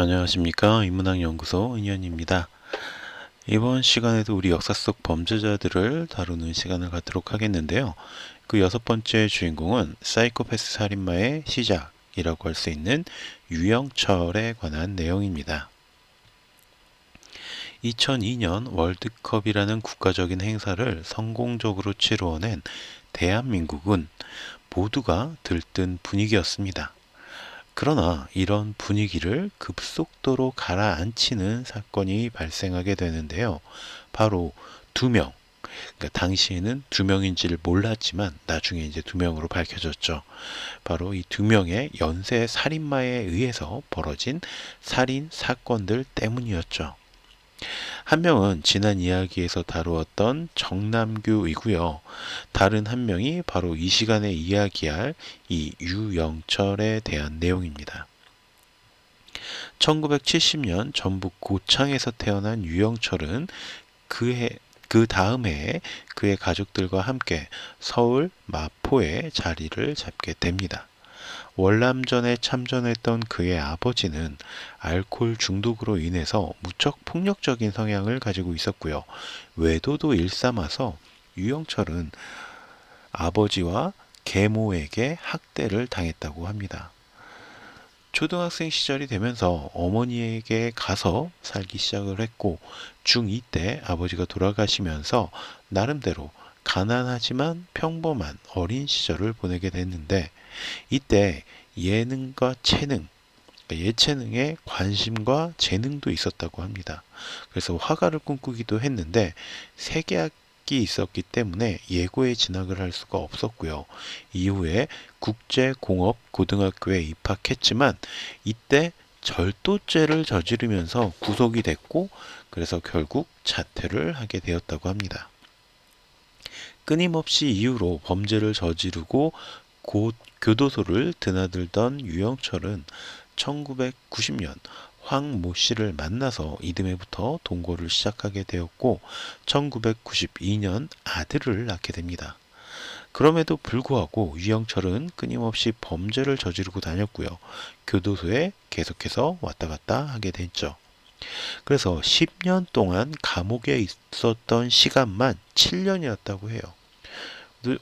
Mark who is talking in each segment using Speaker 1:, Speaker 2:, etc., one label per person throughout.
Speaker 1: 안녕하십니까 인문학 연구소 은현입니다. 이번 시간에도 우리 역사 속 범죄자들을 다루는 시간을 갖도록 하겠는데요. 그 여섯 번째 주인공은 사이코패스 살인마의 시작이라고 할 수 있는 유영철에 관한 내용입니다. 2002년 월드컵이라는 국가적인 행사를 성공적으로 치루어낸 대한민국은 모두가 들뜬 분위기였습니다. 그러나 이런 분위기를 급속도로 가라앉히는 사건이 발생하게 되는데요. 바로 두 명. 그러니까 당시에는 두 명인지를 몰랐지만 나중에 이제 두 명으로 밝혀졌죠. 바로 이 두 명의 연쇄 살인마에 의해서 벌어진 살인 사건들 때문이었죠. 한 명은 지난 이야기에서 다루었던 정남규이고요. 다른 한 명이 바로 이 시간에 이야기할 이 유영철에 대한 내용입니다. 1970년 전북 고창에서 태어난 유영철은 그해 그 다음 해에 그의 가족들과 함께 서울 마포에 자리를 잡게 됩니다. 월남전에 참전했던 그의 아버지는 알코올 중독으로 인해서 무척 폭력적인 성향을 가지고 있었고요. 외도도 일삼아서 유영철은 아버지와 계모에게 학대를 당했다고 합니다. 초등학생 시절이 되면서 어머니에게 가서 살기 시작을 했고 중2 때 아버지가 돌아가시면서 나름대로 가난하지만 평범한 어린 시절을 보내게 됐는데 이때 예능과 재능, 그러니까 예체능에 관심과 재능도 있었다고 합니다. 그래서 화가를 꿈꾸기도 했는데 세계학 이 있었기 때문에 예고에 진학을 할 수가 없었고요. 이후에 국제공업고등학교에 입학했지만 이때 절도죄를 저지르면서 구속이 됐고 그래서 결국 자퇴를 하게 되었다고 합니다. 끊임없이 이후로 범죄를 저지르고 곧 교도소를 드나들던 유영철은 1990년 황모 씨를 만나서 이듬해부터 동거를 시작하게 되었고 1992년 아들을 낳게 됩니다. 그럼에도 불구하고 유영철은 끊임없이 범죄를 저지르고 다녔고요. 교도소에 계속해서 왔다 갔다 하게 됐죠. 그래서 10년 동안 감옥에 있었던 시간만 7년이었다고 해요.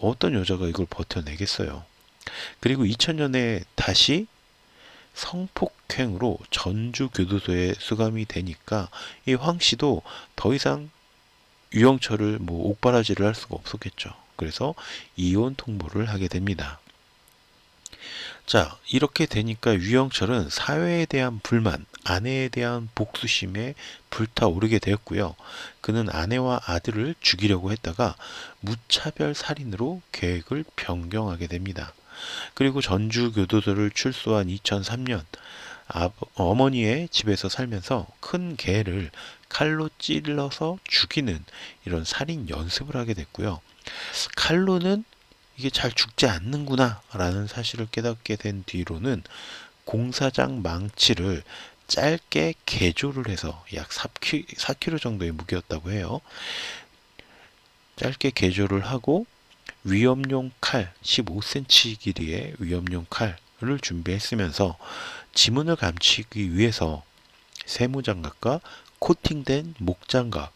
Speaker 1: 어떤 여자가 이걸 버텨내겠어요? 그리고 2000년에 다시 성폭행으로 전주 교도소에 수감이 되니까 이 황 씨도 더 이상 유영철을 뭐 옥바라지를 할 수가 없었겠죠. 그래서 이혼 통보를 하게 됩니다. 자, 이렇게 되니까 유영철은 사회에 대한 불만, 아내에 대한 복수심에 불타오르게 되었고요. 그는 아내와 아들을 죽이려고 했다가 무차별 살인으로 계획을 변경하게 됩니다. 그리고 전주 교도소를 출소한 2003년 어머니의 집에서 살면서 큰 개를 칼로 찔러서 죽이는 이런 살인 연습을 하게 됐고요. 칼로는 이게 잘 죽지 않는구나 라는 사실을 깨닫게 된 뒤로는 공사장 망치를 짧게 개조를 해서 약 4kg 정도의 무게였다고 해요. 짧게 개조를 하고 위험용 칼 15cm 길이의 위험용 칼을 준비했으면서 지문을 감추기 위해서 세무장갑과 코팅된 목장갑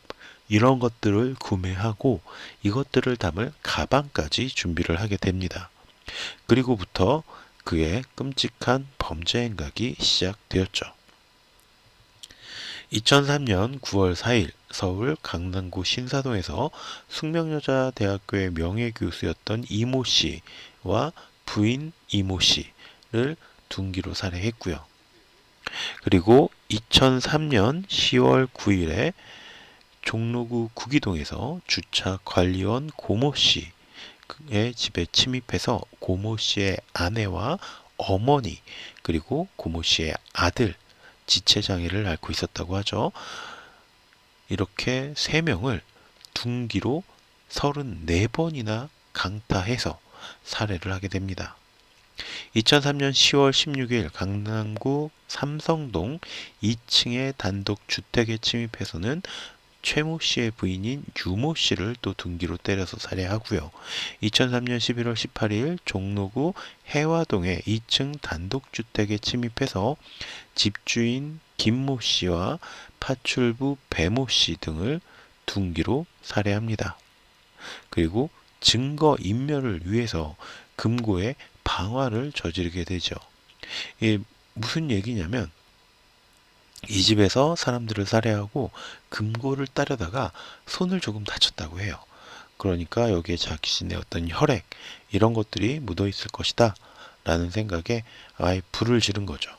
Speaker 1: 이런 것들을 구매하고 이것들을 담을 가방까지 준비를 하게 됩니다. 그리고부터 그의 끔찍한 범죄 행각이 시작되었죠. 2003년 9월 4일 서울 강남구 신사동에서 숙명여자대학교의 명예교수였던 이모 씨와 부인 이모 씨를 둔기로 살해했고요. 그리고 2003년 10월 9일에 종로구 구기동에서 주차 관리원 고모 씨의 집에 침입해서 고모 씨의 아내와 어머니 그리고 고모 씨의 아들 지체 장애를 앓고 있었다고 하죠. 이렇게 세 명을 둔기로 34번이나 강타해서 살해를 하게 됩니다. 2003년 10월 16일 강남구 삼성동 2층의 단독 주택에 침입해서는 최모 씨의 부인인 유모 씨를 또 둔기로 때려서 살해하고요. 2003년 11월 18일 종로구 해화동의 2층 단독주택에 침입해서 집주인 김모 씨와 파출부 배모 씨 등을 둔기로 살해합니다. 그리고 증거 인멸을 위해서 금고에 방화를 저지르게 되죠. 이게 무슨 얘기냐면 이 집에서 사람들을 살해하고 금고를 따려다가 손을 조금 다쳤다고 해요. 그러니까 여기에 자신의 어떤 혈액 이런 것들이 묻어 있을 것이다 라는 생각에 아예 불을 지른 거죠.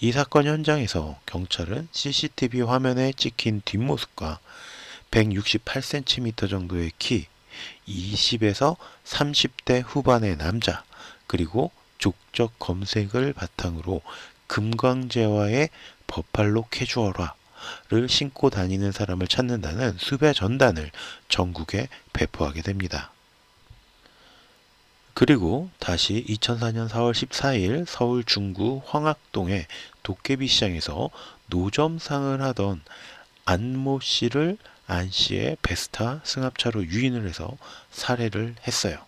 Speaker 1: 이 사건 현장에서 경찰은 CCTV 화면에 찍힌 뒷모습과 168cm 정도의 키, 20에서 30대 후반의 남자, 그리고 족적 검색을 바탕으로 금광재와의 버팔로 캐주얼화를 신고 다니는 사람을 찾는다는 수배 전단을 전국에 배포하게 됩니다. 그리고 다시 2004년 4월 14일 서울 중구 황학동의 도깨비 시장에서 노점상을 하던 안모 씨를 안 씨의 베스타 승합차로 유인을 해서 살해를 했어요.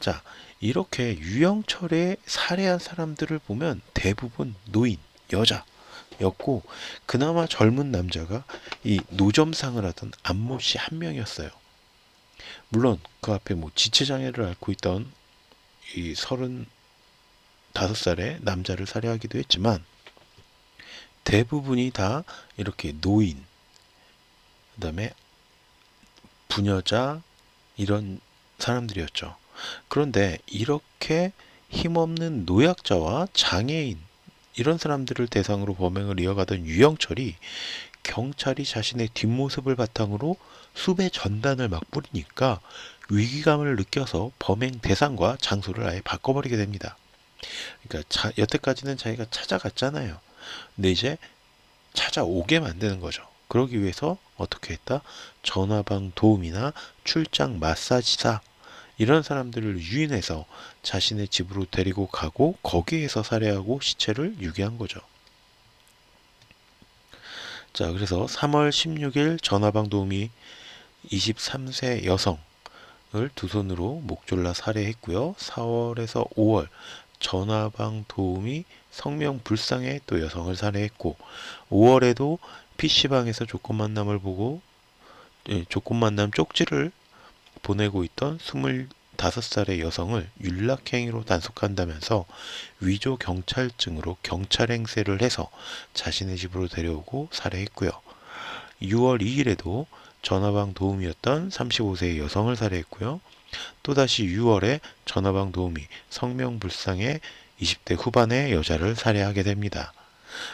Speaker 1: 자, 이렇게 유영철의 살해한 사람들을 보면 대부분 노인, 여자 였고 그나마 젊은 남자가 이 노점상을 하던 안모 씨 한 명이었어요. 물론 그 앞에 뭐 지체장애를 앓고 있던 이 서른 다섯 살의 남자를 살해하기도 했지만 대부분이 다 이렇게 노인, 그 다음에 부녀자 이런 사람들이었죠. 그런데 이렇게 힘없는 노약자와 장애인 이런 사람들을 대상으로 범행을 이어가던 유영철이 경찰이 자신의 뒷모습을 바탕으로 수배 전단을 막 뿌리니까 위기감을 느껴서 범행 대상과 장소를 아예 바꿔버리게 됩니다. 그러니까 자, 여태까지는 자기가 찾아갔잖아요. 근데 이제 찾아오게 만드는 거죠. 그러기 위해서 어떻게 했다? 전화방 도움이나 출장 마사지사 이런 사람들을 유인해서 자신의 집으로 데리고 가고 거기에서 살해하고 시체를 유기한 거죠. 자, 그래서 3월 16일 전화방 도우미 23세 여성을 두 손으로 목 졸라 살해했고요. 4월에서 5월 전화방 도우미 성명 불상의 또 여성을 살해했고 5월에도 PC방에서 조건 만남을 보고 예, 조건 만남 쪽지를 보내고 있던 25살의 여성을 윤락행위로 단속한다면서 위조 경찰증으로 경찰 행세를 해서 자신의 집으로 데려오고 살해했고요. 6월 2일에도 전화방 도우미였던 35세의 여성을 살해했고요. 또다시 6월에 전화방 도우미 성명불상의 20대 후반의 여자를 살해하게 됩니다.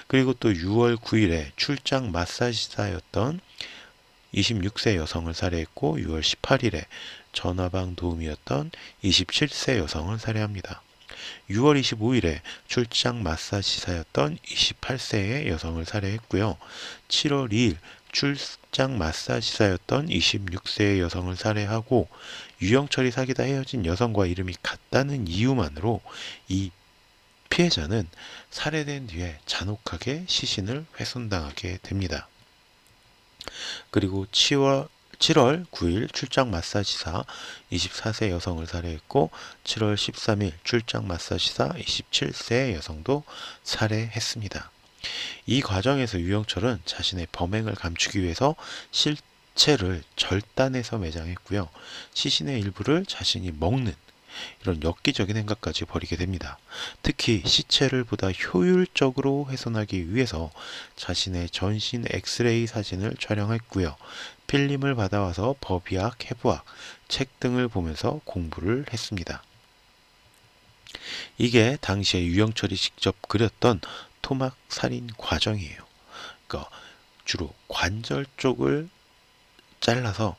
Speaker 1: 그리고 또 6월 9일에 출장 마사지사였던 26세 여성을 살해했고 6월 18일에 전화방 도우미였던 27세 여성을 살해합니다. 6월 25일에 출장 마사지사였던 28세의 여성을 살해했고요. 7월 2일 출장 마사지사였던 26세의 여성을 살해하고 유영철이 사귀다 헤어진 여성과 이름이 같다는 이유만으로 이 피해자는 살해된 뒤에 잔혹하게 시신을 훼손당하게 됩니다. 그리고 7월, 7월 9일 출장 마사지사 24세 여성을 살해했고 7월 13일 출장 마사지사 27세 여성도 살해했습니다. 이 과정에서 유영철은 자신의 범행을 감추기 위해서 실체를 절단해서 매장했고요. 시신의 일부를 자신이 먹는 이런 엽기적인 생각까지 벌이게 됩니다. 특히 시체를 보다 효율적으로 훼손하기 위해서 자신의 전신 엑스레이 사진을 촬영했고요. 필름을 받아와서 법의학, 해부학, 책 등을 보면서 공부를 했습니다. 이게 당시에 유영철이 직접 그렸던 토막 살인 과정이에요. 그러니까 주로 관절 쪽을 잘라서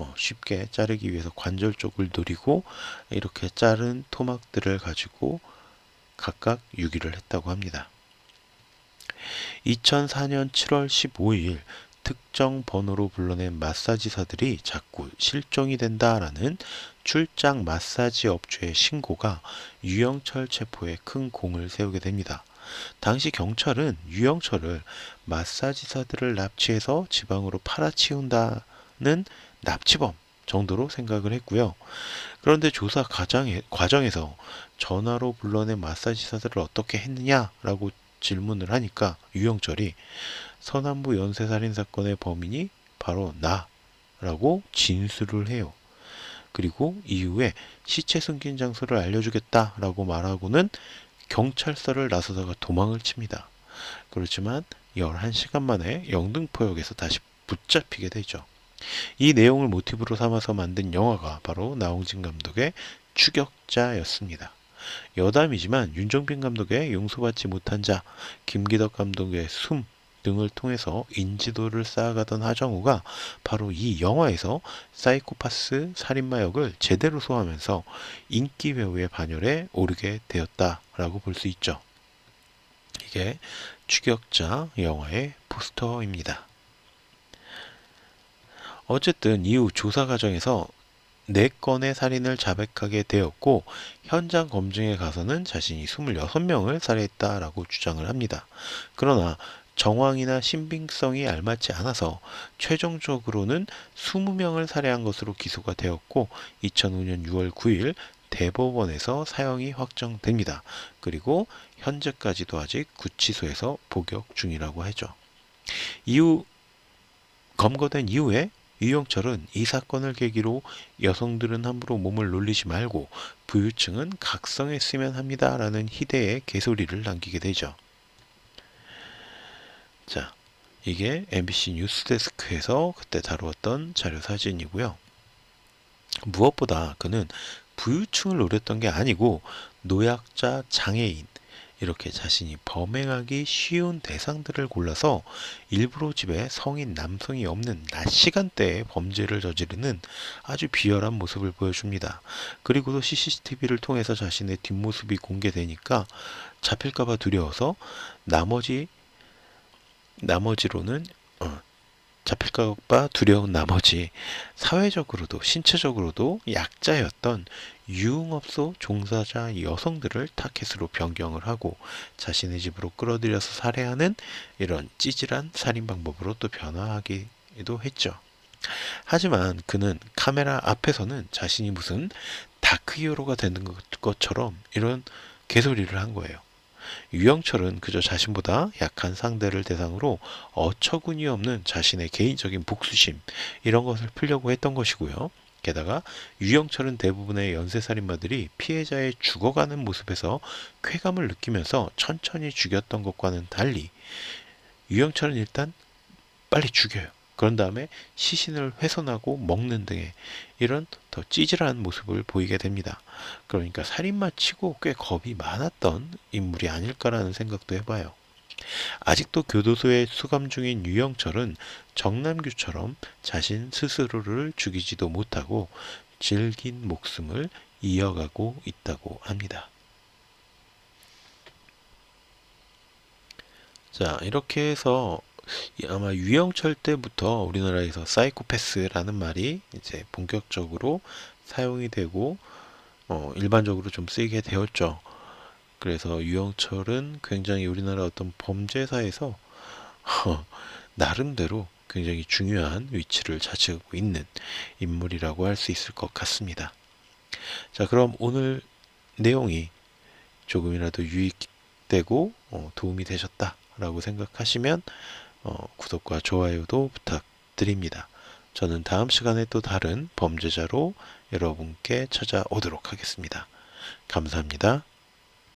Speaker 1: 어, 쉽게 자르기 위해서 관절 쪽을 노리고 이렇게 자른 토막들을 가지고 각각 유기를 했다고 합니다. 2004년 7월 15일 특정 번호로 불러낸 마사지사들이 자꾸 실종이 된다라는 출장 마사지 업체의 신고가 유영철 체포에 큰 공을 세우게 됩니다. 당시 경찰은 유영철을 마사지사들을 납치해서 지방으로 팔아치운다는 납치범 정도로 생각을 했고요. 그런데 조사 과정에, 과정에서 전화로 불러낸 마사지사들을 어떻게 했느냐라고 질문을 하니까 유영철이 서남부 연쇄살인 사건의 범인이 바로 나라고 진술을 해요. 그리고 이후에 시체 숨긴 장소를 알려주겠다라고 말하고는 경찰서를 나서다가 도망을 칩니다. 그렇지만 11시간 만에 영등포역에서 다시 붙잡히게 되죠. 이 내용을 모티브로 삼아서 만든 영화가 바로 나홍진 감독의 추격자였습니다. 여담이지만 윤정빈 감독의 용서받지 못한 자, 김기덕 감독의 숨 등을 통해서 인지도를 쌓아가던 하정우가 바로 이 영화에서 사이코파스 살인마 역을 제대로 소화하면서 인기 배우의 반열에 오르게 되었다라고 볼 수 있죠. 이게 추격자 영화의 포스터입니다. 어쨌든 이후 조사 과정에서 4건의 살인을 자백하게 되었고 현장 검증에 가서는 자신이 26명을 살해했다라고 주장을 합니다. 그러나 정황이나 신빙성이 알맞지 않아서 최종적으로는 20명을 살해한 것으로 기소가 되었고 2005년 6월 9일 대법원에서 사형이 확정됩니다. 그리고 현재까지도 아직 구치소에서 복역 중이라고 하죠. 이후 검거된 이후에 유영철은 이 사건을 계기로 여성들은 함부로 몸을 놀리지 말고 부유층은 각성했으면 합니다 라는 희대의 개소리를 남기게 되죠. 자, 이게 MBC 뉴스데스크에서 그때 다루었던 자료 사진이고요. 무엇보다 그는 부유층을 노렸던 게 아니고 노약자, 장애인, 이렇게 자신이 범행하기 쉬운 대상들을 골라서 일부러 집에 성인 남성이 없는 낮 시간대에 범죄를 저지르는 아주 비열한 모습을 보여줍니다. 그리고도 CCTV를 통해서 자신의 뒷모습이 공개되니까 잡힐까봐 두려워서 나머지 나머지로는 어, 잡힐까봐 두려운 나머지 사회적으로도 신체적으로도 약자였던 유흥업소 종사자 여성들을 타켓으로 변경을 하고 자신의 집으로 끌어들여서 살해하는 이런 찌질한 살인 방법으로 또 변화하기도 했죠. 하지만 그는 카메라 앞에서는 자신이 무슨 다크히어로가 되는 것처럼 이런 개소리를 한 거예요. 유영철은 그저 자신보다 약한 상대를 대상으로 어처구니 없는 자신의 개인적인 복수심 이런 것을 풀려고 했던 것이고요. 게다가 유영철은 대부분의 연쇄살인마들이 피해자의 죽어가는 모습에서 쾌감을 느끼면서 천천히 죽였던 것과는 달리 유영철은 일단 빨리 죽여요. 그런 다음에 시신을 훼손하고 먹는 등의 이런 더 찌질한 모습을 보이게 됩니다. 그러니까 살인마 치고 꽤 겁이 많았던 인물이 아닐까라는 생각도 해봐요. 아직도 교도소에 수감 중인 유영철은 정남규처럼 자신 스스로를 죽이지도 못하고 질긴 목숨을 이어가고 있다고 합니다. 자, 이렇게 해서 아마 유영철 때부터 우리나라에서 사이코패스라는 말이 이제 본격적으로 사용이 되고 어, 일반적으로 좀 쓰이게 되었죠. 그래서 유영철은 굉장히 우리나라 어떤 범죄사에서 어, 나름대로 굉장히 중요한 위치를 차지하고 있는 인물이라고 할 수 있을 것 같습니다. 자, 그럼 오늘 내용이 조금이라도 유익되고 어, 도움이 되셨다라고 생각하시면 어, 구독과 좋아요도 부탁드립니다. 저는 다음 시간에 또 다른 범죄자로 여러분께 찾아오도록 하겠습니다. 감사합니다.